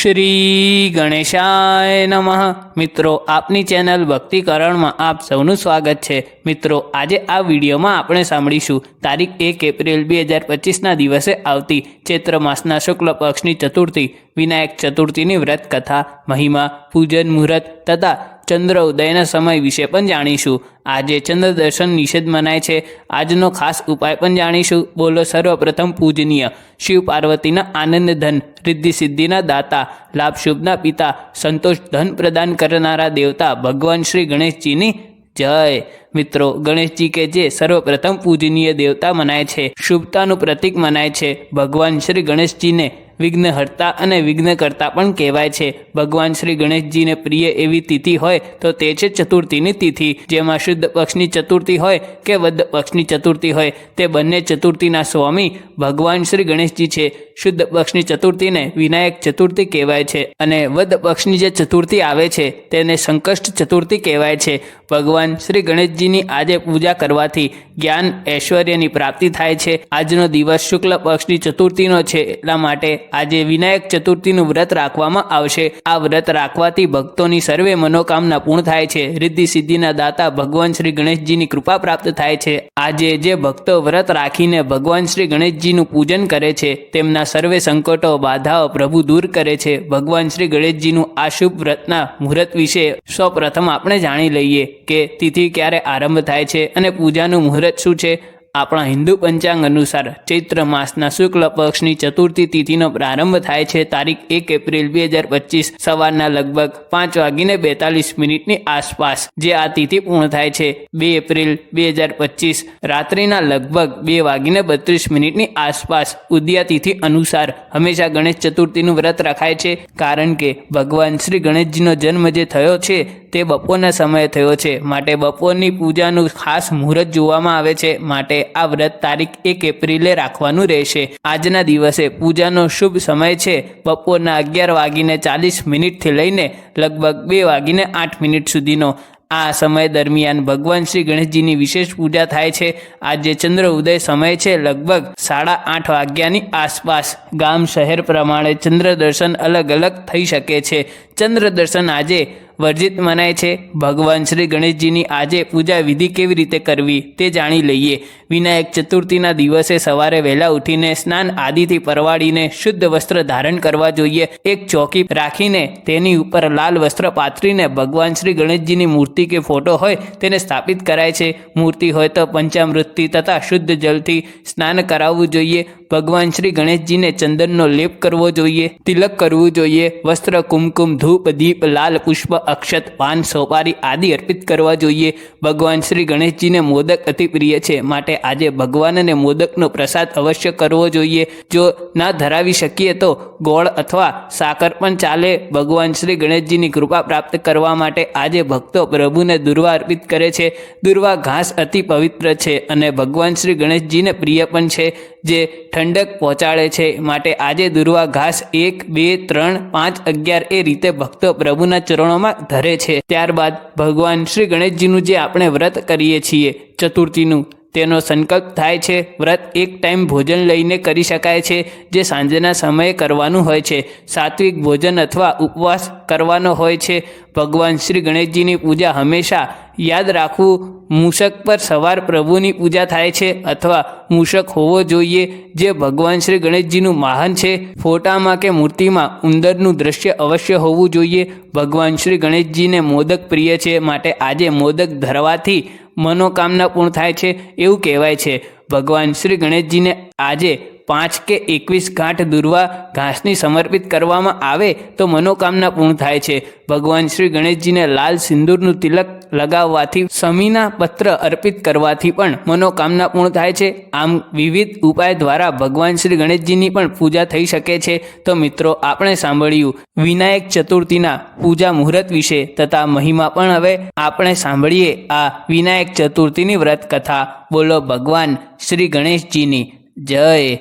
શ્રી ગણેશાય નમઃ. મિત્રો, આપની ચેનલ ભક્તિકરણમાં આપ સૌનું સ્વાગત છે. મિત્રો, આજે આ વિડીયોમાં આપણે સાંભળીશું તારીખ એક એપ્રિલ બે હજાર પચીસના દિવસે આવતી ચૈત્ર માસના શુક્લ પક્ષની ચતુર્થી, વિનાયક ચતુર્થીની વ્રત કથા મહિમા, પૂજન મુહૂર્ત તથા ચંદ્ર ઉદયના સમય વિશે પણ જાણીશું. આજે ચંદ્ર દર્શન નિષેધ મનાય છે. આજનો ખાસ ઉપાય પણ જાણીશું. બોલો સર્વપ્રથમ પૂજનીય શિવ પાર્વતીના આનંદ ધન, રિદ્ધિ સિદ્ધિના દાતા, લાભ શુભના પિતા, સંતોષ ધન પ્રદાન કરનારા દેવતા ભગવાન શ્રી ગણેશજીની જય. મિત્રો, ગણેશજી કે જે સર્વપ્રથમ પૂજનીય દેવતા મનાય છે, શુભતાનું પ્રતીક મનાય છે. ભગવાન શ્રી ગણેશજીને વિઘ્નહર્તા અને વિઘ્નકર્તા પણ કહેવાય છે. ભગવાન શ્રી ગણેશજીને પ્રિય એવી તિથિ હોય તો તે છે ચતુર્થીની તિથિ. જેમાં શુદ્ધ પક્ષની ચતુર્થી હોય કે વદ્ધ પક્ષની ચતુર્થી હોય, તે બંને ચતુર્થીના સ્વામી ભગવાન શ્રી ગણેશજી છે. શુદ્ધ પક્ષની ચતુર્થીને વિનાયક ચતુર્થી કહેવાય છે અને વદ્ધ પક્ષની જે ચતુર્થી આવે છે, તેને સંકષ્ટ ચતુર્થી કહેવાય છે. ભગવાન શ્રી ગણેશજીની આજે પૂજા કરવાથી જ્ઞાન ઐશ્વર્યની પ્રાપ્તિ થાય છે. આજનો દિવસ શુક્લ પક્ષની ચતુર્થીનો છે, એટલા માટે આજે વિનાયક ચતુર્થીનું વ્રત રાખવામાં આવશે. આ વ્રત રાખવાથી ભક્તોની સર્વે મનોકામના પૂર્ણ થાય છે. રિદ્ધિ સિદ્ધિના દાતા ભગવાન શ્રી ગણેશજીની કૃપા પ્રાપ્ત થાય છે. આજે જે ભક્તો વ્રત રાખીને ભગવાન શ્રી ગણેશજીનું પૂજન કરે છે, તેમના સર્વે સંકટો, બાધાઓ પ્રભુ દૂર કરે છે. ભગવાન શ્રી ગણેશજીનું આ શુભ વ્રતના મુહૂર્ત વિશે સૌપ્રથમ આપણે જાણી લઈએ કે તિથિ ક્યારે આરંભ થાય છે અને પૂજાનું મુહૂર્ત શું છે? આપણા હિન્દુ પંચાંગ અનુસાર ચૈત્ર માસના શુક્લ પક્ષની ચતુર્થી તિથિનો પ્રારંભ થાય છે. તારીખ એક એપ્રિલ બે હજાર પચીસ સવારના લગભગ પાંચ વાગીને બેતાલીસ મિનિટની આસપાસ જે આ તિથિ પૂર્ણ થાય છે. બે એપ્રિલ બે હજાર પચીસ રાત્રિના લગભગ બે વાગીને બત્રીસ મિનિટની આસપાસ ઉદ્યા તિથિ અનુસાર હંમેશા ગણેશ ચતુર્થીનું વ્રત રખાય છે. કારણ કે ભગવાન શ્રી ગણેશજીનો જન્મ જે થયો છે તે બપોરના સમયે થયો છે. માટે બપોરની પૂજાનું ખાસ મુહૂર્ત જોવામાં આવે છે. માટે આ વ્રત તારીખ એક એપ્રિલે રાખવાનું રહેશે. આજના દિવસે પૂજાનો શુભ સમય છે. બપોરના અગિયાર વાગીને ચાલીસ મિનિટથી લઈને લગભગ બે વાગીને આઠ મિનિટ સુધીનો આ સમય દરમિયાન ભગવાન શ્રી ગણેશજીની વિશેષ પૂજા થાય છે. આજે ચંદ્ર ઉદય સમય છે લગભગ સાડા આઠ વાગ્યાની આસપાસ. ગામ શહેર પ્રમાણે ચંદ્ર દર્શન અલગ અલગ થઈ શકે છે. ચંદ્ર દર્શન આજે વર્જિત મનાય છે, ભગવાન શ્રી ગણેશજીની આજે પૂજા વિધિ કેવી રીતે કરવી તે જાણી લઈએ. વિનાયક ચતુર્થીના દિવસે સવારે વહેલા ઉઠીને સ્નાન આદિથી પરવાડીને શુદ્ધ વસ્ત્ર ધારણ કરવા જોઈએ. એક ચોકી રાખીને તેની ઉપર લાલ વસ્ત્ર પાથરીને ભગવાન શ્રી ગણેશજીની મૂર્તિ કે ફોટો હોય તેને સ્થાપિત કરાય છે. મૂર્તિ હોય તો પંચામૃતથી તથા શુદ્ધ જલથી સ્નાન કરાવવું જોઈએ. ભગવાન શ્રી ગણેશજીને ચંદનનો લેપ કરવો જોઈએ, તિલક કરવું જોઈએ, વસ્ત્ર, કુમકુમ, ધૂપ, દીપ, લાલ પુષ્પ, અક્ષત પાન સોપારી આદિ અર્પિત કરવા જોઈએ. ભગવાન શ્રી ગણેશજીને મોદક અતિ પ્રિય છે, માટે આજે ભગવાનને મોદકનો પ્રસાદ અવશ્ય કરવો જોઈએ. જો ના ધરાવી શકીએ તો ગોળ અથવા સાકર પણ ચાલે. ભગવાન શ્રી ગણેશજીની કૃપા પ્રાપ્ત કરવા માટે આજે ભક્તો પ્રભુને દુર્વા અર્પિત કરે છે. દુર્વા ઘાસ અતિ પવિત્ર છે અને ભગવાન શ્રી ગણેશજીને પ્રિય પણ છે. જે ઠંડક પહોંચાડે છે. માટે આજે દુર્વા ઘાસ એક, બે, ત્રણ, પાંચ, અગિયાર એ રીતે ભક્તો પ્રભુના ચરણોમાં ધરે છે. ત્યારબાદ ભગવાન શ્રી ગણેશજીનું જે આપણે વ્રત કરીએ છીએ, ચતુર્થીનું, તેનો સંકલ્પ થાય છે. વ્રત એક ટાઈમ ભોજન લઈને કરી શકાય છે, જે સાંજના સમયે કરવાનું હોય છે. સાત્વિક ભોજન અથવા ઉપવાસ કરવાનો હોય છે. ભગવાન શ્રી ગણેશજીની પૂજા હંમેશા યાદ રાખવું, મૂષક પર સવાર પ્રભુની પૂજા થાય છે અથવા મૂષક હોવો જોઈએ, જે ભગવાન શ્રી ગણેશજીનું મહાન છે. ફોટામાં કે મૂર્તિમાં ઉંદરનું દ્રશ્ય અવશ્ય હોવું જોઈએ. ભગવાન શ્રી ગણેશજીને મોદક પ્રિય છે માટે આજે મોદક ધરવાથી મનોકામના પૂર્ણ થાય છે. એવું કહેવાય છે. ભગવાન શ્રી ગણેશજીને આજે પાંચ કે એકવીસ ગાંઠ દુર્વા ઘાસની સમર્પિત કરવામાં આવે તો મનોકામના પૂર્ણ થાય છે. ભગવાન શ્રી ગણેશજીને લાલ સિંદૂરનું તિલક લગાવવાથી સમીના પત્ર અર્પિત કરવાથી પણ મનોકામના પૂર્ણ થાય છે. આમ વિવિધ ઉપાય દ્વારા ભગવાન શ્રી ગણેશજીની પણ પૂજા થઈ શકે છે. તો મિત્રો, આપણે સાંભળ્યું વિનાયક ચતુર્થીના પૂજા મુહૂર્ત વિશે તથા મહિમા પણ હવે આપણે સાંભળીએ આ વિનાયક ચતુર્થીની વ્રત કથા. બોલો ભગવાન શ્રી ગણેશજીની જય.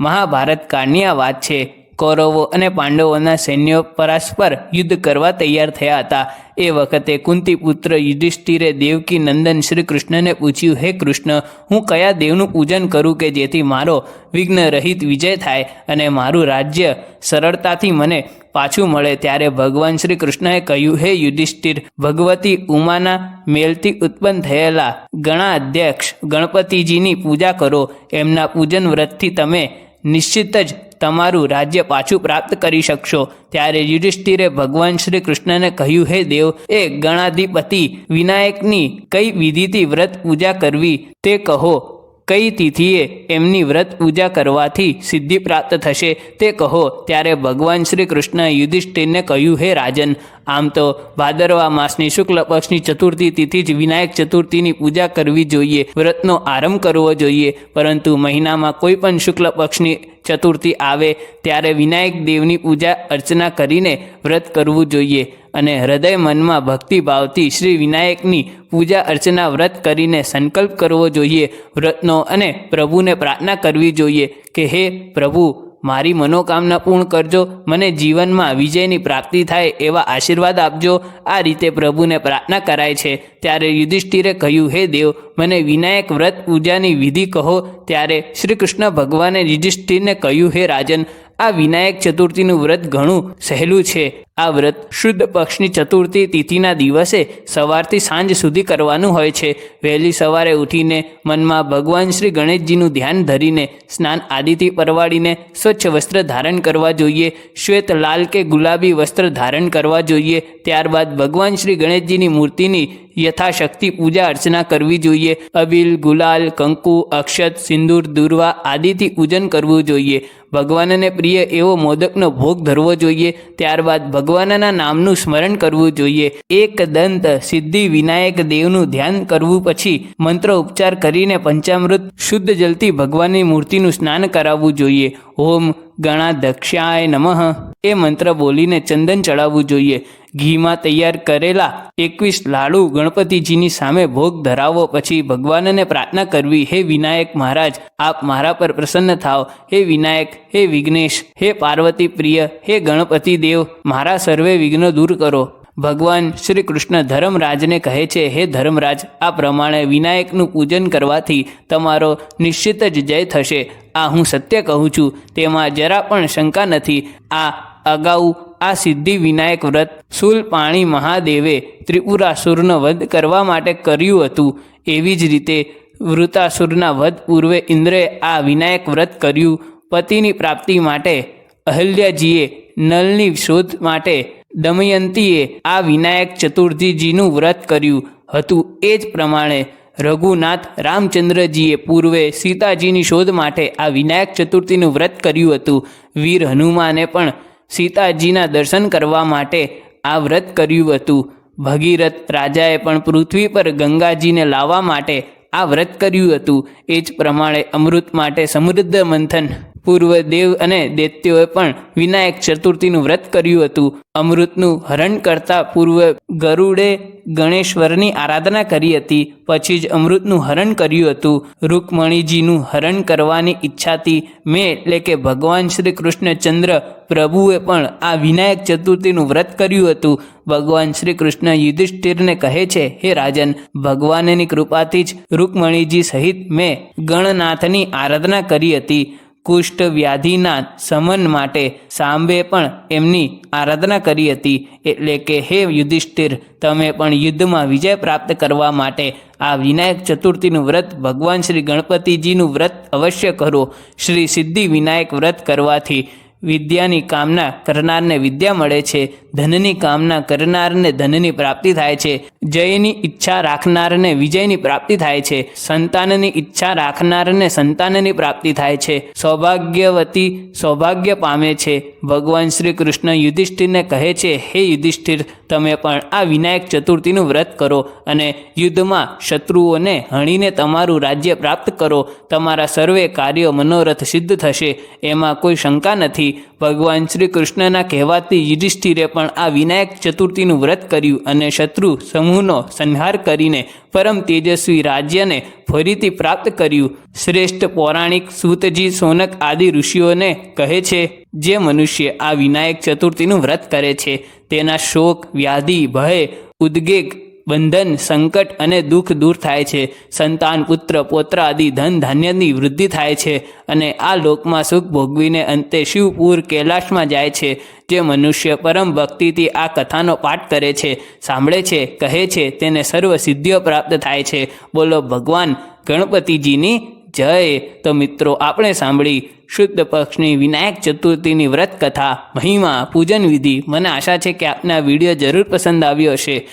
મહાભારત કાળની આ વાત છે. કૌરવો અને પાંડવોના સૈન્યો પરસ્પર યુદ્ધ કરવા તૈયાર થયા હતા. એ વખતે કુંતી પુત્ર યુધિષ્ઠિરે દેવકી નંદન શ્રી કૃષ્ણને પૂછ્યું, હે કૃષ્ણ, હું કયા દેવનું પૂજન કરું કે જેથી મારો વિઘ્ન રહિત વિજય થાય અને મારું રાજ્ય સરળતાથી મને પાછું મળે? ત્યારે ભગવાન શ્રી કૃષ્ણએ કહ્યું, હે યુધિષ્ઠિર, ભગવતી ઉમાના મેલથી ઉત્પન્ન થયેલા ગણા અધ્યક્ષ ગણપતિજીની પૂજા કરો. એમના પૂજન વ્રતથી તમે નિશ્ચિત જ તમારું રાજ્ય પાછું પ્રાપ્ત કરી શકશો. ત્યારે યુધિષ્ઠિરે ભગવાન શ્રી કૃષ્ણને કહ્યું, હે દેવ, એ ગણાધિપતિ વિનાયકની કઈ વિધિથી વ્રત પૂજા કરવી તે કહો. કઈ તિથિએ એમની વ્રત પૂજા કરવાથી સિદ્ધિ પ્રાપ્ત થશે તે કહો ત્યારે ભગવાન શ્રી કૃષ્ણ યુધિષ્ઠિરને કહ્યું, હે રાજન, આમ તો ભાદરવા માસની શુક્લ પક્ષની ચતુર્થી તિથિ જ વિનાયક ચતુર્થીની પૂજા કરવી જોઈએ, વ્રતનો આરંભ કરવો જોઈએ. પરંતુ મહિનામાં કોઈ પણ શુક્લ પક્ષની ચતુર્થી આવે ત્યારે વિનાયક દેવની પૂજા અર્ચના કરીને વ્રત કરવું જોઈએ. અને હૃદય મનમાં ભક્તિભાવથી શ્રી વિનાયકની પૂજા અર્ચના વ્રત કરીને સંકલ્પ કરવો જોઈએ વ્રતનો અને પ્રભુને પ્રાર્થના કરવી જોઈએ કે હે પ્રભુ, મારી મનોકામના પૂર્ણ કરજો, મને જીવનમાં વિજયની પ્રાપ્તિ થાય એવા આશીર્વાદ આપજો. આ રીતે પ્રભુને પ્રાર્થના કરાય છે. ત્યારે યુધિષ્ઠિરે કહ્યું, હે દેવ, મને વિનાયક વ્રત પૂજાની વિધિ કહો. ત્યારે શ્રી કૃષ્ણ ભગવાને યુધિષ્ઠિરને કહ્યું, હે રાજન, આ વિનાયક ચતુર્થીનું વ્રત ઘણું સહેલું છે. આ વ્રત શુદ્ધ પક્ષની ચતુર્થી તિથિના દિવસે સવારથી સાંજ સુધી કરવાનું હોય છે. વહેલી સવારે ઉઠીને મનમાં ભગવાન શ્રી ગણેશજીનું ધ્યાન ધરીને સ્નાન આદિથી પરવાડીને સ્વચ્છ વસ્ત્ર ધારણ કરવા જોઈએ. શ્વેત લાલ કે ગુલાબી વસ્ત્ર ધારણ કરવા જોઈએ. ત્યારબાદ ભગવાન શ્રી ગણેશજીની મૂર્તિની યથાશક્તિ પૂજા અર્ચના કરવી જોઈએ. અબીલ, ગુલાલ, કંકુ, અક્ષત, સિંદૂર, દુર્વા આદિથી પૂજન કરવું જોઈએ. ભગવાનને પ્રિય એવો મોદકનો ભોગ ધરવો જોઈએ. ત્યારબાદ ભગવાનના નામનું સ્મરણ કરવું જોઈએ. એક દંત, સિદ્ધિ, વિનાયક દેવનું ધ્યાન કરવું પછી મંત્ર ઉપચાર કરીને પંચામૃત, શુદ્ધ જલથી ભગવાનની મૂર્તિનું સ્નાન કરાવવું જોઈએ. ઓમ ગણાધક્ષાય નમઃ. એ મંત્ર બોલીને ચંદન ચડાવવું જોઈએ. ઘીમાં તૈયાર કરેલા એકવીસ લાડુ ગણપતિજીની સામે ભોગ ધરાવો. પછી ભગવાનને પ્રાર્થના કરવી, હે વિનાયક મહારાજ, આપ મારા પર પ્રસન્ન થાઓ. હે વિનાયક, હે વિઘ્નેશ, હે પાર્વતી પ્રિય હે ગણપતિ દેવ મારા સર્વે વિઘ્ન દૂર કરો. ભગવાન શ્રી કૃષ્ણ ધર્મરાજને કહે છે, હે ધર્મરાજ, આ પ્રમાણે વિનાયકનું પૂજન કરવાથી તમારો નિશ્ચિત જ જય થશે. આ હું સત્ય કહું છું. તેમાં જરા પણ શંકા નથી. આ અગાઉ આ સિદ્ધિ વિનાયક વ્રત શૂલપાણી મહાદેવે ત્રિપુરાસુરનો વધ કરવા માટે કર્યું હતું. એવી જ રીતે વૃતાસુરના વધ પૂર્વે ઇન્દ્રે આ વિનાયક વ્રત કર્યું. પતિની પ્રાપ્તિ માટે અહલ્યાજીએ નલની શોધ માટે દમયંતીએ આ વિનાયક ચતુર્થીજીનું વ્રત કર્યું હતું. એ જ પ્રમાણે રઘુનાથ રામચંદ્રજીએ પૂર્વે સીતાજીની શોધ માટે આ વિનાયક ચતુર્થીનું વ્રત કર્યું હતું. વીર હનુમાને પણ સીતાજીના દર્શન કરવા માટે આ વ્રત કર્યું હતું. ભગીરથ રાજાએ પણ પૃથ્વી પર ગંગાજીને લાવવા માટે આ વ્રત કર્યું હતું. એ જ પ્રમાણે અમૃત માટે સમૃદ્ધ મંથન પૂર્વ દેવ અને દૈત્યોએ પણ વિનાયક ચતુર્થીનું વ્રત કર્યું હતું. અમૃતનું હરણ કરતા પૂર્વ ગરુડે ગણેશ્વરની આરાધના કરી હતી. પછી જ અમૃતનું હરણ કર્યું હતું. રૂકમણીજીનું હરણ કરવાની ઈચ્છાથી મેં એટલે કે ભગવાન શ્રી કૃષ્ણચંદ્ર પ્રભુએ પણ આ વિનાયક ચતુર્થીનું વ્રત કર્યું હતું. ભગવાન શ્રી કૃષ્ણ યુધિષ્ઠિરને કહે છે, હે રાજન, ભગવાનની કૃપાથી જ રૂકમણીજી સહિત મેં ગણનાથની આરાધના કરી હતી. કુષ્ઠ વ્યાધિના સમન માટે સાંબે પણ એમની આરાધના કરી હતી. એટલે કે, હે યુધિષ્ઠિર, તમે પણ યુદ્ધમાં વિજય પ્રાપ્ત કરવા માટે આ વિનાયક ચતુર્થીનું વ્રત ભગવાન શ્રી ગણપતિજીનું વ્રત અવશ્ય કરો. શ્રી સિદ્ધિ વિનાયક વ્રત કરવાથી વિદ્યાની કામના કરનારને વિદ્યા મળે છે. ધનની કામના કરનારને ધનની પ્રાપ્તિ થાય છે. જયની ઈચ્છા રાખનારને વિજયની પ્રાપ્તિ થાય છે. સંતાનની ઈચ્છા રાખનારને સંતાનની પ્રાપ્તિ થાય છે. સૌભાગ્યવતી સૌભાગ્ય પામે છે. ભગવાન શ્રી કૃષ્ણ યુધિષ્ઠિરને કહે છે, હે યુધિષ્ઠિર તમે પણ આ વિનાયક ચતુર્થીનું વ્રત કરો અને યુદ્ધમાં શત્રુઓને હણીને તમારું રાજ્ય પ્રાપ્ત કરો. તમારા સર્વે કાર્યો મનોરથ સિદ્ધ થશે. એમાં કોઈ શંકા નથી. ભગવાન શ્રી કૃષ્ણના કહેવાથી યુધિષ્ઠિરે પણ આ વિનાયક ચતુર્થીનું વ્રત કર્યું અને શત્રુ સમૂહનો સંહાર કરીને પરમ તેજસ્વી રાજ્યને ફરીથી પ્રાપ્ત કર્યું. શ્રેષ્ઠ પૌરાણિક સૂતજી, સોનક આદિ ઋષિઓને કહે છે, જે મનુષ્ય આ વિનાયક ચતુર્થીનું વ્રત કરે છે, તેના શોક, વ્યાધિ, ભય, ઉદ્વેગ બંધન, સંકટ અને દુઃખ દૂર થાય છે. સંતાન, પુત્ર પોત્ર આદિ ધન, ધાન્યની વૃદ્ધિ થાય છે અને આ લોકમાં સુખ ભોગવીને અંતે શિવપુર કૈલાશમાં જાય છે, જે મનુષ્ય પરમ ભક્તિથી આ કથાનો પાઠ કરે છે. સાંભળે છે, કહે છે, તેને સર્વ સિદ્ધિઓ પ્રાપ્ત થાય છે. બોલો, ભગવાન, ગણપતિજીની જય. તો મિત્રો, આપણે સાંભળી શુદ્ધ પક્ષની વિનાયક ચતુર્થીની વ્રત કથા, મહિમા, પૂજન વિધિ. મને આશા છે કે આપને વીડિયો જરૂર પસંદ આવ્યો હશે.